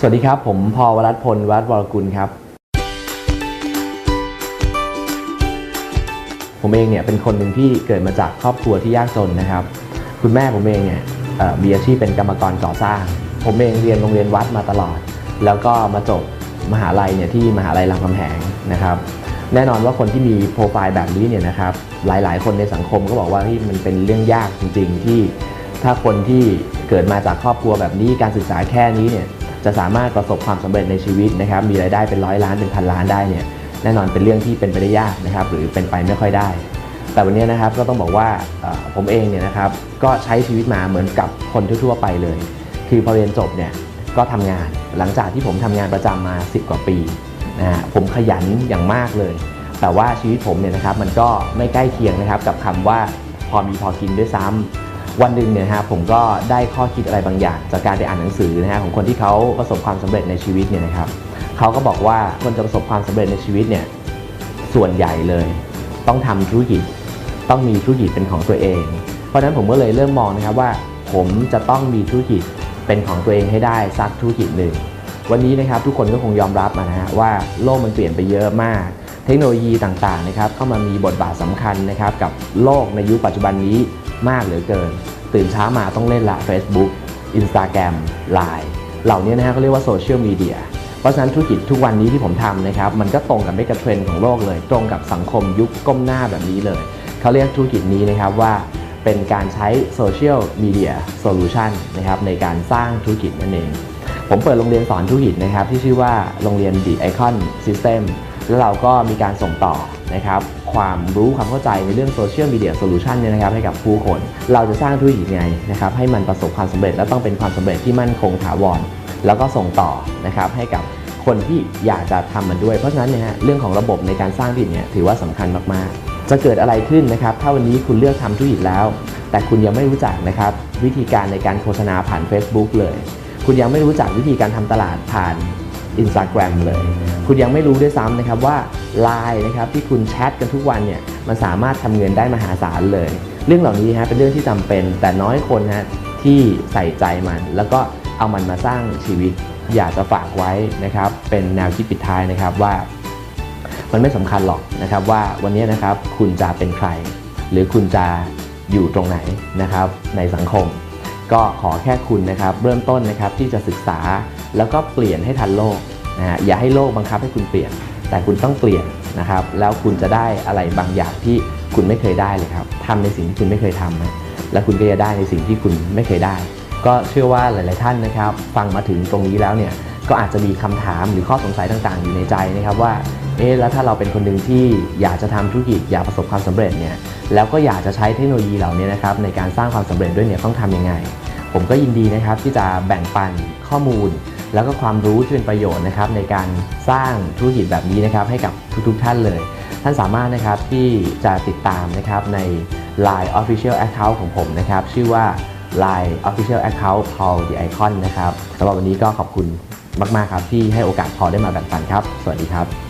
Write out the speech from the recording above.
สวัสดีครับ ผมพอวรัตพลวัดวรกุลครับ ผมเองเนี่ยเป็นคนหนึ่งที่เกิดมาจากครอบครัวที่ยากจนนะครับ คุณแม่ผมเองเนี่ยมีอาชีพเป็นกรรมกรก่อสร้าง ผมเองเรียนโรงเรียนวัดมาตลอด แล้วก็มาจบมหาลัยเนี่ยที่มหาลัยรามคำแหงนะครับแน่นอนว่าคนที่มีโปรไฟล์แบบนี้เนี่ยนะครับหลายๆ คนในสังคมก็บอกว่าเฮ้ยมันเป็นเรื่องยากจริง ๆ ที่ถ้าคนที่เกิดมาจากครอบครัวแบบนี้การศึกษาแค่นี้เนี่ย จะสามารถประสบความสำเร็จในชีวิตนะครับมีรายได้เป็นร้อยล้านเป็นพันล้านได้เนี่ยแน่นอนเป็นเรื่องที่เป็นไปได้ยากนะครับหรือเป็นไปไม่ค่อยได้ แต่วันนี้นะครับก็ต้องบอกว่าผมเองเนี่ยนะครับก็ใช้ชีวิตมาเหมือนกับคนทั่วๆไปเลย คือพอเรียนจบเนี่ยก็ทำงานหลังจากที่ผมทำงานประจำมา 10 กว่าปีนะฮะผมขยันอย่างมากเลย แต่ว่าชีวิตผมเนี่ยนะครับมันก็ไม่ใกล้เคียงนะครับกับคำว่าพอมีพอกินด้วยซ้ำ วันหนึ่งเนี่ยนะครับผมก็ได้ข้อคิดอะไรบางอย่าง จากการไปอ่านหนังสือนะฮะของคนที่เขาประสบความสำเร็จในชีวิตเนี่ยนะครับเขาก็บอกว่าคนจะประสบความสำเร็จในชีวิตเนี่ยส่วนใหญ่เลย ต้องทำธุรกิจต้องมีธุรกิจเป็นของตัวเอง เพราะฉะนั้นผมก็เลยเริ่มมองนะครับว่า ผมจะต้องมีธุรกิจเป็นของตัวเองให้ได้สักธุรกิจหนึ่งวันนี้นะครับทุกคนก็คงยอมรับนะฮะว่าโลกมันเปลี่ยนไปเยอะมาก เทคโนโลยีต่างๆนะครับเข้ามามีบทบาทสำคัญนะครับกับโลกในยุคปัจจุบันนี้ มากเหลือเกิน ตื่นเช้ามาต้องเล่นละ Facebook Instagram Line เหล่านี้นะฮะเขาเรียกว่าโซเชียลมีเดียเพราะฉะนั้นธุรกิจทุกวันนี้ที่ผมทำนะครับ มันก็ตรงกับเมกะเทรนด์ของโลกเลย ตรงกับสังคมยุคก้มหน้าแบบนี้เลย เขาเรียกธุรกิจนี้นะครับว่าเป็นการใช้โซเชียลมีเดียโซลูชันนะครับในการสร้างธุรกิจนั่นเอง ผมเปิดโรงเรียนสอนธุรกิจนะครับที่ชื่อว่าโรงเรียน The Icon System แล้วเราก็มีการส่งต่อนะครับ ความรู้ความเข้าใจในเรื่องโซเชียลมีเดียโซลูชันเนี่ยนะครับให้กับผู้คน เราจะสร้างธุรกิจยังไงนะครับให้มันประสบความสำเร็จและต้องเป็นความสำเร็จที่มั่นคงถาวร แล้วก็ส่งต่อนะครับให้กับคนที่อยากจะทำมันด้วย เพราะฉะนั้นเนี่ยฮะเรื่องของระบบในการสร้างธุรกิจเนี่ยถือว่าสำคัญมากๆ จะเกิดอะไรขึ้นนะครับถ้าวันนี้คุณเลือกทำธุรกิจแล้ว แต่คุณยังไม่รู้จักนะครับวิธีการในการโฆษณาผ่าน Facebook เลย คุณยังไม่รู้จักวิธีการทำตลาดผ่าน Instagram เลย คุณยังไม่รู้ด้วยซ้ำนะครับว่า Line นะครับที่คุณแชทกันทุกวันเนี่ยมันสามารถทำเงินได้มหาศาลเลย เรื่องเหล่านี้ฮะเป็นเรื่องที่จำเป็น แต่น้อยคนฮะที่ใส่ใจมัน แล้วก็เอามันมาสร้างชีวิตอยากจะฝากไว้นะครับเป็นแนวคิดปิดท้ายนะครับว่า มันไม่สำคัญหรอกนะครับว่าวันนี้นะครับคุณจะเป็นใคร หรือคุณจะอยู่ตรงไหนนะครับในสังคม ก็ขอแค่คุณนะครับเริ่มต้นนะครับที่จะศึกษาแล้วก็เปลี่ยนให้ทันโลกนะฮะอย่าให้โลกบังคับให้คุณเปลี่ยน แต่คุณต้องเปลี่ยนนะครับ แล้วคุณจะได้อะไรบางอย่างที่คุณไม่เคยได้เลยครับทำในสิ่งที่คุณไม่เคยทำนะแล้วคุณก็จะได้ในสิ่งที่คุณไม่เคยได้ ก็เชื่อว่าหลาย ๆ ท่านนะครับ ฟังมาถึงตรงนี้แล้วเนี่ยก็อาจจะมีคำถามหรือข้อสงสัยต่าง ๆ อยู่ในใจนะครับว่า เอ๊ะแล้วถ้าเราเป็นคนหนึ่งที่อยากจะทำธุรกิจอยากประสบความสำเร็จเนี่ยแล้วก็อยากจะใช้เทคโนโลยีเหล่านี้นะครับในการสร้างความสำเร็จด้วยเนี่ยต้องทำยังไง ผมก็ยินดีนะครับที่จะแบ่งปันข้อมูล แล้วก็ความรู้ที่เป็นประโยชน์นะครับในการสร้างธุรกิจแบบนี้นะครับให้กับทุกๆท่านเลย ท่านสามารถนะครับที่จะติดตามนะครับใน Line Official Account ของผมนะครับชื่อว่า Line Official Account Paul the Icon นะครับสำหรับวันนี้ก็ขอบคุณมาก ๆ ครับที่ให้โอกาสพอได้มาแบ่งปันครับ สวัสดีครับ